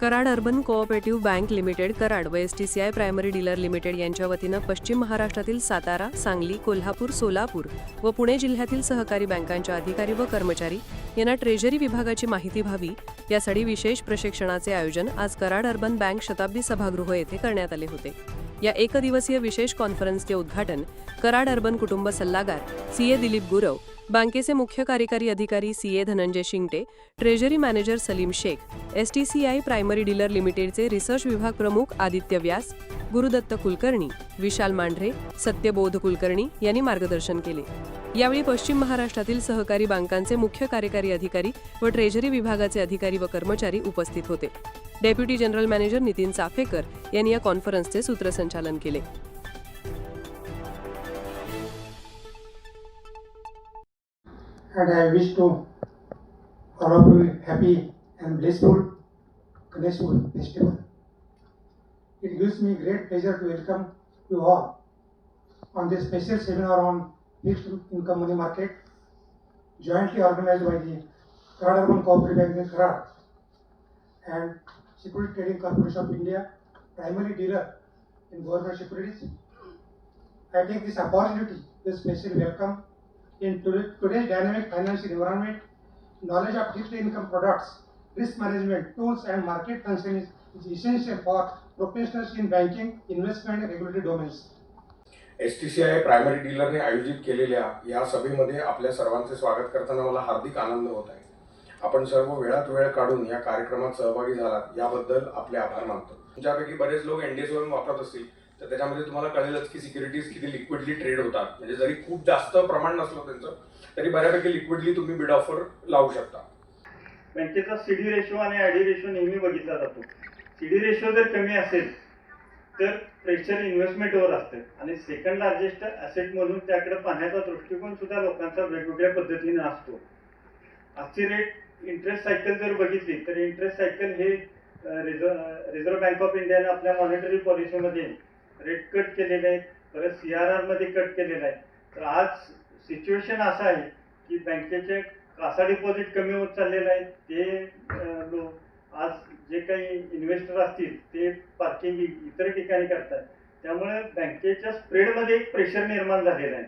Karad urban cooperative bank limited Karad व S T C I primary dealer limited यांच्या वतीनं पश्चिम महाराष्ट्रातील सातारा सांगली कोल्हापूर सोलापूर व पुणे जिल्ह्यातील सहकारी बँकांच्या अधिकारी व कर्मचारी यांना ट्रेझरी विभागाची माहिती व्हावी. यासाठी विशेष प्रशिक्षणाचे आयोजन आज कराड अर्बन बँक शताब्दी सभागृह येथे करण्यात आले होते. या एकदिवसीय विशेष कॉन्फरन्सचे उद्घाटन कराड अर्बन कुटुंब सल्लागार सी ए दिलीप गुरव बँकेचे मुख्य कार्यकारी अधिकारी C A Dhananjay Shingte treasury manager Salim Shaikh S T C I primary dealer लिमिटेडचे रिसर्च विभाग प्रमुख आदित्य व्यास गुरुदत्त कुलकर्णी विशाल मांढरे सत्यबोध कुलकर्णी यांनी मार्गदर्शन केले. यावेळी पश्चिम महाराष्ट्रातील सहकारी बँकांचे मुख्य कार्यकारी अधिकारी व ट्रेझरी विभागाचे अधिकारी व कर्मचारी उपस्थित होते deputy general manager Nitin Chaphekar यांनी या कॉन्फरन्सचे सूत्रसंचालन केले and I wish to all of you happy and blissful Ganeshwar festival. It gives me great pleasure to welcome you all on this special seminar on fixed income money market jointly organized by the Karad Urban Cooperative Bank Karad and Security Trading Corporation of India, primary dealer in government securities. I take this opportunity to especially welcome in today's dynamic financial environment, knowledge of fixed income products, risk management tools and market functioning is essential for professionals in banking, investment and regulatory domains. S T C I primary डीलरने आयोजित केलेल्या या सभेमध्ये आपल्या सर्वांचे स्वागत करताना मला हार्दिक आनंद होत आहे. आपण सर्व वेळात वेळ काढून या कार्यक्रमात सहभागी झालात याबद्दल आपले आभार मानतो. तुमच्यापैकी बरेच लोक एनडीएस वापरत असतील तर त्याच्यामध्ये तुम्हाला कळेलच की सिक्युरिटीज किती लिक्विडली ट्रेड होतात. म्हणजे जरी खूप जास्त प्रमाण नसलं त्यांचं तरी बऱ्यापैकी लिक्विडली तुम्ही बिड ऑफर लावू शकता. बँकेचा सीडी रेशो आणि आयडी रेशो नेहमी बघितला जातो. सीडी रेशो जर कमी असेल तर प्रेशर इन्व्हेस्टमेंटवर असते. आणि सेकंड लार्जेस्ट ॲसेट म्हणून त्याकडे पाहण्याचा दृष्टिकोन सुद्धा लोकांचा वेगवेगळ्या पद्धतीने असतो. आजची रेट इंटरेस्ट सायकल जर बघितली तर इंटरेस्ट सायकल हे रिझर्व रिझर्व्ह बँक ऑफ इंडियाने आपल्या मॉनिटरी पॉलिसीमध्ये रेट कट केलेले आहेत. परत सी आर आरमध्ये कट केलेलं आहे तर आज सिच्युएशन असं आहे की बँकेचे कासा डिपॉझिट कमी होत चाललेलं आहे ते इन्व्हेस्टर असतील ते पार्किंग इतर ठिकाणी करतात. त्यामुळे बँकेच्या स्प्रेडमध्ये एक प्रेशर निर्माण झालेलं आहे.